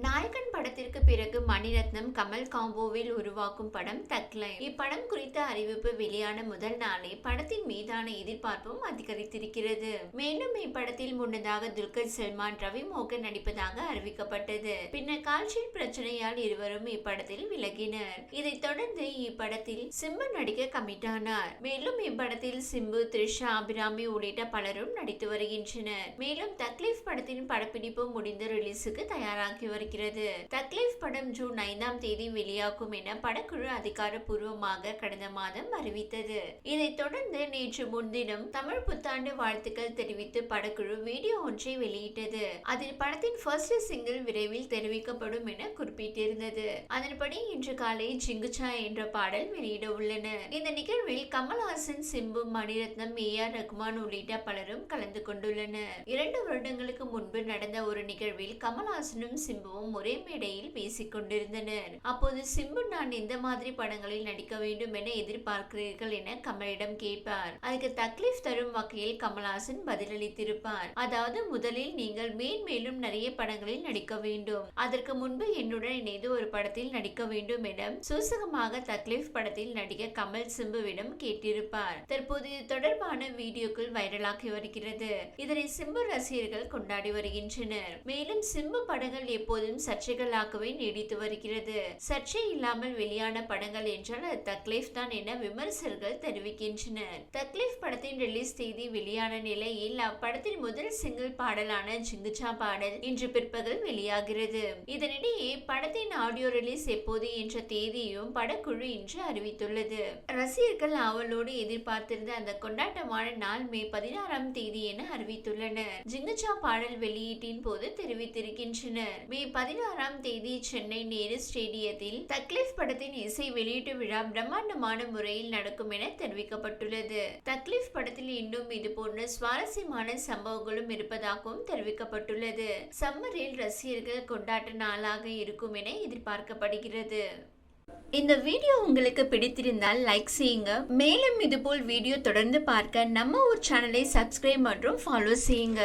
நாயகன் படத்திற்கு பிறகு மணிரத்னம் கமல் காம்போவில் உருவாக்கும் படம் தக்லைன் இப்படம் குறித்த அறிவிப்பு வெளியான முதல் நாளே படத்தின் மீதான எதிர்பார்ப்பும் அதிகரித்திருக்கிறது. மேலும் இப்படத்தில் முன்னதாக துல்கர் சல்மான் ரவி மோகன் நடிப்பதாக அறிவிக்கப்பட்டது. பின்னர் கால்ஷீட் பிரச்சனையால் இருவரும் இப்படத்தில் விலகினர். இதைத் தொடர்ந்து இப்படத்தில் சிம்பு நடிக்க கமிட்டானார் மேலும் இப்படத்தில் சிம்பு த்ரிஷா அபிராமி உள்ளிட்ட பலரும் நடித்து வருகின்றனர். மேலும் தக்லீஃப் படத்தின் படப்பிடிப்பு முடிந்து ரிலீஸுக்கு தயாராகி வருகிறது தக்லீஃப் படம் ஜூன் ஐந்தாம் தேதி வெளியாகும் என படக்குழு அதிகாரப்பூர்வமாக கடந்த மாதம் அறிவித்தது. இதைத் தொடர்ந்து நேற்று முன்தினம் தமிழ் புத்தாண்டு வாழ்த்துக்கள் தெரிவித்து படக்குழு வீடியோ ஒன்றை வெளியிட்டது. அதில் படத்தின் ஃபர்ஸ்ட் சிங்கிள் விரைவில் தெரிவிக்கப்படும் என குறிப்பிட்டிருந்தது. அதன்படி இன்று காலை ஜிங்குச்சா என்ற பாடல் வெளியிட உள்ளனர். இந்த நிகழ்வில் கமல்ஹாசன் சிம்பு மணிரத்னம் ஏ ஆர் ரகுமான் உள்ளிட்ட பலரும் கலந்து கொண்டுள்ளனர். இரண்டு வருடங்களுக்கு முன்பு நடந்த ஒரு நிகழ்வில் கமல்ஹாசனும் சிம்பு சிம்புவும் ஒரே மேடையில் பேசிக் கொண்டிருந்தனர் அப்போது சிம்பு நான் எந்த மாதிரி படங்களில் நடிக்க வேண்டும் என எதிர்பார்க்கிறீர்கள் என கமலிடம் கேட்பார். அதுக்கு தக்லீஃப் தரும் வகையில் கமல்ஹாசன் பதிலளித்திருப்பார். அதாவது முதலில் நீங்கள் மேன்மேலும் நிறைய படங்களில் நடிக்க வேண்டும். அதற்கு முன்பு என்னுடன் இணைந்து ஒரு படத்தில் நடிக்க வேண்டும் என சூசகமாக தக்லீஃப் படத்தில் நடிக்க கமல் சிம்புவிடம் கேட்டிருப்பார். தற்போது இது தொடர்பான வீடியோக்கள் வைரலாகி வருகிறது. இதனை சிம்பு ரசிகர்கள் கொண்டாடி வருகின்றனர். மேலும் சிம்பு படங்கள் எப்போது தற்போதும் சர்ச்சைகளாகவே நீடித்து வருகிறது. சர்ச்சை இல்லாமல் வெளியான படங்கள் என்றால் அது தக்லீஃப் தான் என விமர்சகர்கள் தெரிவிக்கின்றனர். தக்லீஃப் படத்தின் ரிலீஸ் தேதி வெளியான நிலையில் அப்படத்தின் முதல் சிங்கிள் பாடலான ஜிங்குச்சா பாடல் இன்று பிற்பகல் வெளியாகிறது. இதனிடையே படத்தின் ஆடியோ ரிலீஸ் எப்போது என்ற தேதியையும் படக்குழு இன்று அறிவித்துள்ளது. ரசிகர்கள் ஆவலோடு எதிர்பார்த்திருந்த அந்த கொண்டாட்டமான நாள் மே பதினாறாம் தேதி என அறிவித்துள்ளனர். ஜிங்குச்சா பாடல் வெளியீட்டின் போது தெரிவித்திருக்கின்றனர். மே பதினாறாம் தேதி சென்னை நேரு ஸ்டேடியத்தில் தக்லீஃப் படத்தின் இசை வெளியீட்டு விழா பிரம்மாண்டமான முறையில் நடக்கும் என தெரிவிக்கப்பட்டுள்ளது. தக்லீஃப் படத்தில் இன்னும் இது போன்ற சுவாரஸ்யமான சம்பவங்களும் இருப்பதாகவும் தெரிவிக்கப்பட்டுள்ளது. சம்மரில் ரசிகர்கள் கொண்டாட்ட நாளாக இருக்கும் என எதிர்பார்க்கப்படுகிறது. இந்த வீடியோ உங்களுக்கு பிடித்திருந்தால் லைக் செய்யுங்க. மேலும் இதுபோல் வீடியோ தொடர்ந்து பார்க்க நம்ம ஒரு சேனலை சப்ஸ்கிரைப் மற்றும் ஃபாலோ செய்யுங்க.